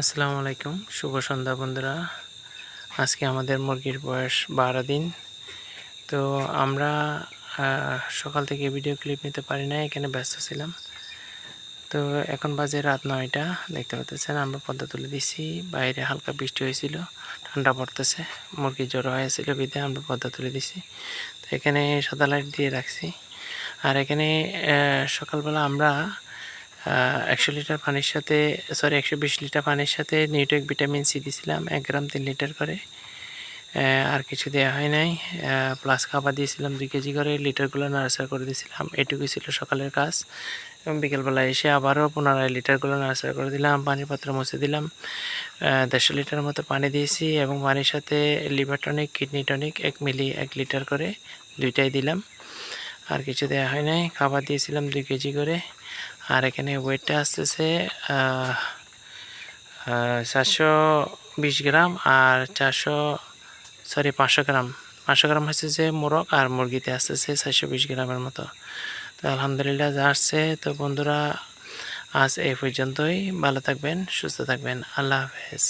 আসসালামু আলাইকুম। শুভ সন্ধ্যা বন্ধুরা। আজকে আমাদের মুরগির বয়স বারো দিন। তো আমরা সকাল থেকে ভিডিও ক্লিপ নিতে পারি না এখানে ব্যস্ত ছিলাম। তো এখন বাজে রাত নয়টা, দেখতে পাচ্ছেন আমরা পদ্মা তুলে দিছি। বাইরে হালকা বৃষ্টি হয়েছিল, ঠান্ডা পড়তেছে, মুরগি জ্বর হয়েছিল বিধে আমরা পদ্মা তুলে দিছি। তো এখানে সাদা লাইট দিয়ে রাখছি। আর এখানে সকালবেলা আমরা একশো লিটার পানির সাথে সরি একশো বিশ লিটার পানির সাথে নিউটেক ভিটামিন সি দিয়েছিলাম, এক গ্রাম তিন লিটার করে। আর কিছু দেওয়া হয় নাই। প্লাস খাবার দিয়েছিলাম দুই কেজি করে, লিটারগুলো নার্সার করে দিয়েছিলাম। এটুকুই ছিল সকালের কাজ। এবং বিকেলবেলা এসে আবারও পুনরায় লিটারগুলো নার্সার করে দিলাম পানির পাত্র মুছে দিলাম। দেড়শো লিটার মতো পানি দিয়েছি এবং পানির সাথে লিভার টনিক কিডনি টনিক এক মিলি এক লিটার করে দুইটাই দিলাম। আর কিছু দেওয়া হয় নাই। খাবার দিয়েছিলাম দুই কেজি করে। আর এখানে ওয়েটটা আসতেছে চারশো বিশ গ্রাম আর চারশো সরি পাঁচশো গ্রাম। পাঁচশো গ্রাম হচ্ছে যে মোরগ আর মুরগিতে আসতেছে চারশো বিশ গ্রামের মতো। তো আলহামদুলিল্লাহ যা আসছে। তো বন্ধুরা, আজ এই পর্যন্তই। ভালো থাকবেন, সুস্থ থাকবেন। আল্লাহ হাফেজ।